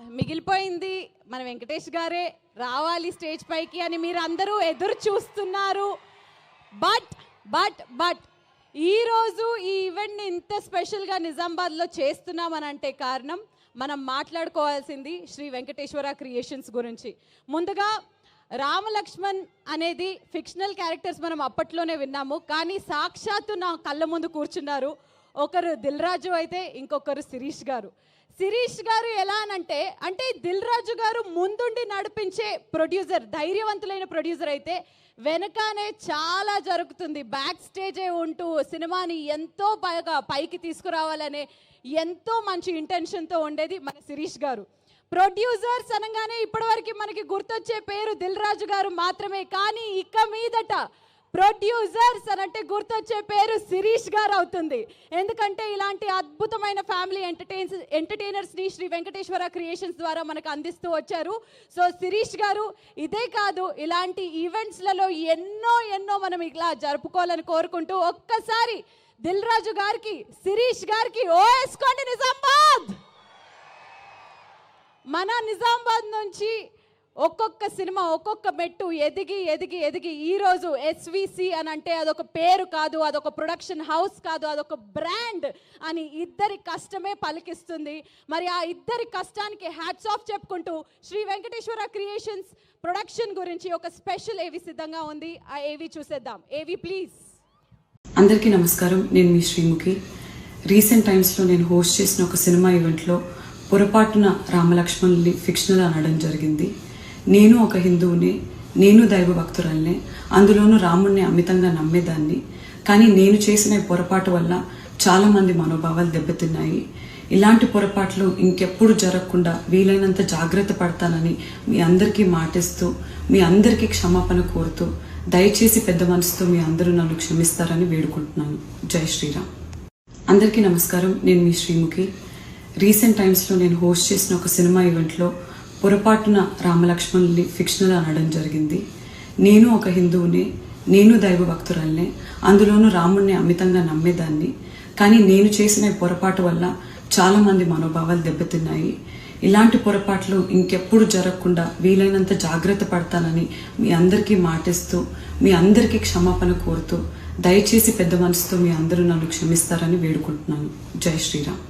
మిగిలిపోయింది. మన వెంకటేష్ గారే రావాలి స్టేజ్ పైకి అని మీరు అందరూ ఎదురు చూస్తున్నారు. బట్ బట్ బట్ ఈరోజు ఈ ఈవెంట్ని ఇంత స్పెషల్గా నిజామాబాద్లో చేస్తున్నామనంటే కారణం మనం మాట్లాడుకోవాల్సింది శ్రీ వెంకటేశ్వర క్రియేషన్స్ గురించి. ముందుగా రామలక్ష్మణ్ అనేది ఫిక్షనల్ క్యారెక్టర్స్ మనం అప్పట్లోనే విన్నాము. కానీ సాక్షాత్తు నా కళ్ళ ముందు కూర్చున్నారు ఒకరు దిల్ రాజు అయితే ఇంకొకరు శిరీష్ గారు. శిరీష్ గారు ఎలా అనంటే అంటే దిల్ రాజు గారు ముందుండి నడిపించే ప్రొడ్యూసర్ ధైర్యవంతులైన ప్రొడ్యూసర్ అయితే వెనకనే చాలా జరుగుతుంది. బ్యాక్ స్టేజే ఉంటూ సినిమాని ఎంతో బాగా పైకి తీసుకురావాలనే ఎంతో మంచి ఇంటెన్షన్తో ఉండేది మన శిరీష్ గారు. ప్రొడ్యూసర్స్ అనగానే ఇప్పటివరకు మనకి గుర్తొచ్చే పేరు దిల్ రాజు గారు మాత్రమే. కానీ ఇక మీదట ప్రొడ్యూసర్స్ అనంటే గుర్తొచ్చే పేరు శిరీష్ గారు అవుతుంది. ఎందుకంటే ఇలాంటి అద్భుతమైన ఫ్యామిలీ ఎంటర్టైన్స్ ఎంటర్టైనర్స్ని శ్రీ వెంకటేశ్వర క్రియేషన్స్ ద్వారా మనకు అందిస్తూ వచ్చారు. సో శిరీష్ గారు ఇదే కాదు ఇలాంటి ఈవెంట్స్లలో ఎన్నో ఎన్నో మనం ఇలా జరుపుకోవాలని కోరుకుంటూ ఒక్కసారి దిల్ రాజు గారికి శిరీష్ గారికి ఓ నిజామాబాద్! మన నిజామాబాద్ నుంచి ఒక్కొక్క సినిమా ఒక్కొక్క మెట్టు ఎదిగి ఎదిగి ఎదిగి ఈరోజు ఎస్విసి అని అంటే అదొక పేరు కాదు అదొక ప్రొడక్షన్ హౌస్ కాదు అదొక బ్రాండ్ అని ఇద్దరి కష్టమే పలికిస్తుంది. మరి ఆ ఇద్దరి కష్టానికి హ్యాట్స్ ఆఫ్ చెప్పుకుంటూ శ్రీ వెంకటేశ్వర క్రియేషన్స్ ప్రొడక్షన్ గురించి ఒక స్పెషల్ ఏవి సిద్ధంగా ఉంది. ఆ ఏవి చూసేద్దాం. ఏవి ప్లీజ్ అందరికీ నమస్కారం. నేను మీ శ్రీముఖి. రీసెంట్ టైమ్స్లో నేను హోస్ట్ చేసిన ఒక సినిమా ఈవెంట్లో పొరపాటున రామలక్ష్మణ్ ఫిక్షనల్ అనడం జరిగింది. నేను ఒక హిందువుని నేను దైవ భక్తురాల్ని అందులోనూ రాముణ్ణి అమితంగా నమ్మేదాన్ని. కానీ నేను చేసిన పొరపాటు వల్ల చాలామంది మనోభావాలు దెబ్బతిన్నాయి. ఇలాంటి పొరపాట్లు ఇంకెప్పుడు జరగకుండా వీలైనంత జాగ్రత్త పడతానని మీ అందరికీ మాటిస్తూ మీ అందరికీ క్షమాపణ కోరుతూ దయచేసి పెద్ద మనసుతో మీ అందరూ నన్ను క్షమిస్తారని వేడుకుంటున్నాను. జై శ్రీరామ్. అందరికీ నమస్కారం. నేను మీ శ్రీముఖి. రీసెంట్ టైమ్స్లో నేను హోస్ట్ చేసిన ఒక సినిమా ఈవెంట్లో పొరపాటున రామలక్ష్మణుల్ని ఫిక్షనల్ అనడం జరిగింది. నేను ఒక హిందువుని నేను దైవ భక్తురాల్ని అందులోనూ రాముణ్ణి అమితంగా నమ్మేదాన్ని. కానీ నేను చేసిన పొరపాటు వల్ల చాలామంది మనోభావాలు దెబ్బతిన్నాయి. ఇలాంటి పొరపాట్లు ఇంకెప్పుడు జరగకుండా వీలైనంత జాగ్రత్త పడతానని మీ అందరికీ మాటిస్తూ మీ అందరికీ క్షమాపణ కోరుతూ దయచేసి పెద్ద మనసుతో మీ అందరూ నన్ను క్షమిస్తారని వేడుకుంటున్నాను. జై శ్రీరామ్.